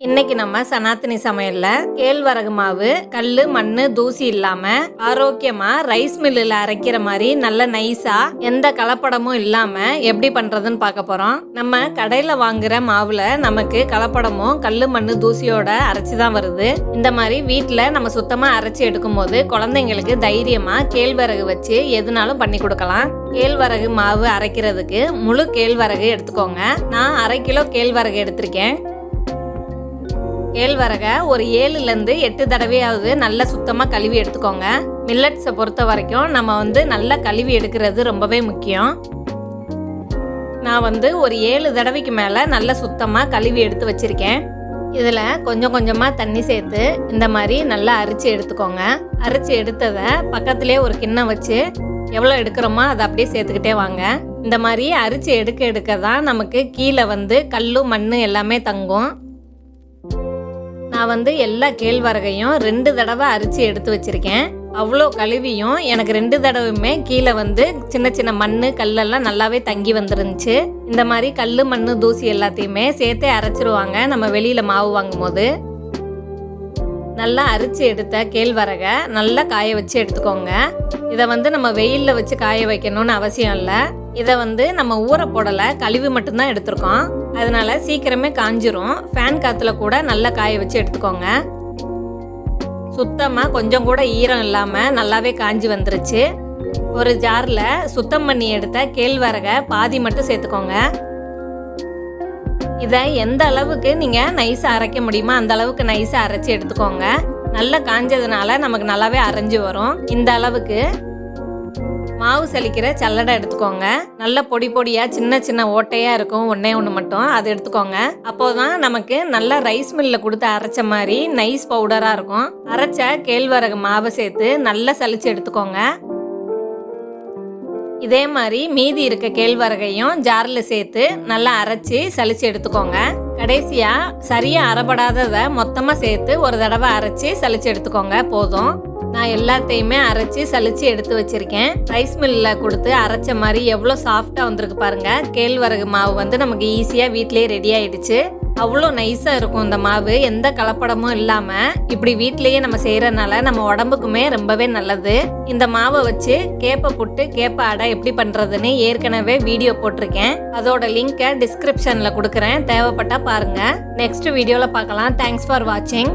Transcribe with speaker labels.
Speaker 1: இன்னைக்கு நம்ம சனாத்தனி சமையல்ல கேழ்வரகு மாவு கல்லு மண்ணு தூசி இல்லாம ஆரோக்கியமா ரைஸ் மில்லுல அரைக்கிற மாதிரி நல்ல நைஸா எந்த கலப்படமும் இல்லாம எப்படி பண்றதுன்னு பார்க்க போறோம். நம்ம கடையில வாங்குற மாவுல நமக்கு கலப்படமும் கல்லு மண்ணு தூசியோட அரைச்சி தான் வருது. இந்த மாதிரி வீட்டுல நம்ம சுத்தமா அரைச்சி எடுக்கும் போது குழந்தைங்களுக்கு தைரியமா கேழ்வரகு வச்சு எதுனாலும் பண்ணி கொடுக்கலாம். கேழ்வரகு மாவு அரைக்கிறதுக்கு முழு கேழ்வரகு எடுத்துக்கோங்க. நான் அரை கிலோ கேழ்வரகு எடுத்திருக்கேன். கேழ்வரகை ஒரு ஏழுலேருந்து எட்டு தடவையாவது நல்லா சுத்தமாக கழுவி எடுத்துக்கோங்க. மில்லட்ஸை பொறுத்த வரைக்கும் நம்ம வந்து நல்லா கழுவி எடுக்கிறது ரொம்பவே முக்கியம். நான் வந்து ஒரு ஏழு தடவைக்கு மேலே நல்லா சுத்தமாக கழுவி எடுத்து வச்சுருக்கேன். இதில் கொஞ்சம் கொஞ்சமாக தண்ணி சேர்த்து இந்த மாதிரி நல்லா அரிச்சு எடுத்துக்கோங்க. அரிச்சு எடுத்ததை பக்கத்துலேயே ஒரு கிண்ணம் வச்சு எவ்வளோ எடுக்கிறோமோ அதை அப்படியே சேர்த்துக்கிட்டே வாங்க. இந்த மாதிரி அரிச்சு எடுக்க எடுக்க தான் நமக்கு கீழே வந்து கல் மண் எல்லாமே தங்கும். நான் வந்து எல்லா கேழ்வரகையும் ரெண்டு தடவை அரிச்சு எடுத்து வச்சிருக்கேன். அவ்வளோ கழுவியும் எனக்கு ரெண்டு தடவையுமே கீழே வந்து சின்ன சின்ன மண் கல்லெல்லாம் நல்லாவே தங்கி வந்துருந்துச்சு. இந்த மாதிரி கல் மண் தூசி எல்லாத்தையுமே சேர்த்தே அரைச்சிருவாங்க. நம்ம வெளியில் மாவு வாங்கும் போது நல்லா அரிச்சு எடுத்த கேழ்வரகை நல்லா காய வச்சு எடுத்துக்கோங்க. இதை வந்து நம்ம வெயிலில் வச்சு காய வைக்கணும்னு அவசியம் இல்லை. இதை வந்து நம்ம ஊற போடலை கழுவி மட்டும்தான் எடுத்திருக்கோம். அதனால் சீக்கிரமே காஞ்சிரும். ஃபேன் காற்றுல கூட நல்லா காய வச்சு எடுத்துக்கோங்க. சுத்தமாக கொஞ்சம் கூட ஈரம் இல்லாமல் நல்லாவே காஞ்சி வந்துருச்சு. ஒரு ஜாரில் சுத்தம் பண்ணி எடுத்த கேழ்வரகை பாதி மட்டும் சேர்த்துக்கோங்க. இதை எந்த அளவுக்கு நீங்கள் நைஸாக அரைக்க முடியுமோ அந்த அளவுக்கு நைஸாக அரைச்சி எடுத்துக்கோங்க. நல்லா காஞ்சதுனால நமக்கு நல்லாவே அரைஞ்சு வரும். இந்த அளவுக்கு மாவு சலிக்கிற சல்லடை எடுத்துக்கோங்க. நல்ல பொடி பொடியாக சின்ன சின்ன ஓட்டையாக இருக்கும். ஒன்றே ஒன்று மட்டும் அது எடுத்துக்கோங்க. அப்போதான் நமக்கு நல்ல ரைஸ் மில்லில் கொடுத்து அரைச்ச மாதிரி நைஸ் பவுடராக இருக்கும். அரைச்ச கேழ்வரகு மாவை சேர்த்து நல்லா சலிச்சு எடுத்துக்கோங்க. இதே மாதிரி மீதி இருக்க கேழ்வரகையும் ஜாரில் சேர்த்து நல்லா அரைச்சி சலிச்சு எடுத்துக்கோங்க. கடைசியாக சரியாக அரைப்படாததை மொத்தமாக சேர்த்து ஒரு தடவை அரைச்சி சலிச்சு எடுத்துக்கோங்க. போதும். நான் எல்லாத்தையுமே அரைச்சி சலிச்சு எடுத்து வச்சிருக்கேன். ரைஸ் மில்லில் கொடுத்து அரைச்ச மாதிரி எவ்வளோ சாஃப்டாக வந்திருக்கு பாருங்க. கேழ்வரகு மாவு வந்து நமக்கு ஈஸியாக வீட்டிலேயே ரெடி ஆயிடுச்சு. அவ்வளோ நைஸாக இருக்கும் இந்த மாவு. எந்த கலப்படமும் இல்லாமல் இப்படி வீட்டிலேயே நம்ம செய்கிறனால நம்ம உடம்புக்குமே ரொம்பவே நல்லது. இந்த மாவை வச்சு கேப்பை புட்டு கேப்ப அடை எப்படி பண்ணுறதுன்னு ஏற்கனவே வீடியோ போட்டிருக்கேன். அதோட லிங்கை டிஸ்கிரிப்ஷனில் கொடுக்குறேன். தேவைப்பட்டா பாருங்கள் நெக்ஸ்ட் வீடியோவில் பார்க்கலாம். தேங்க்ஸ் ஃபார் வாட்சிங்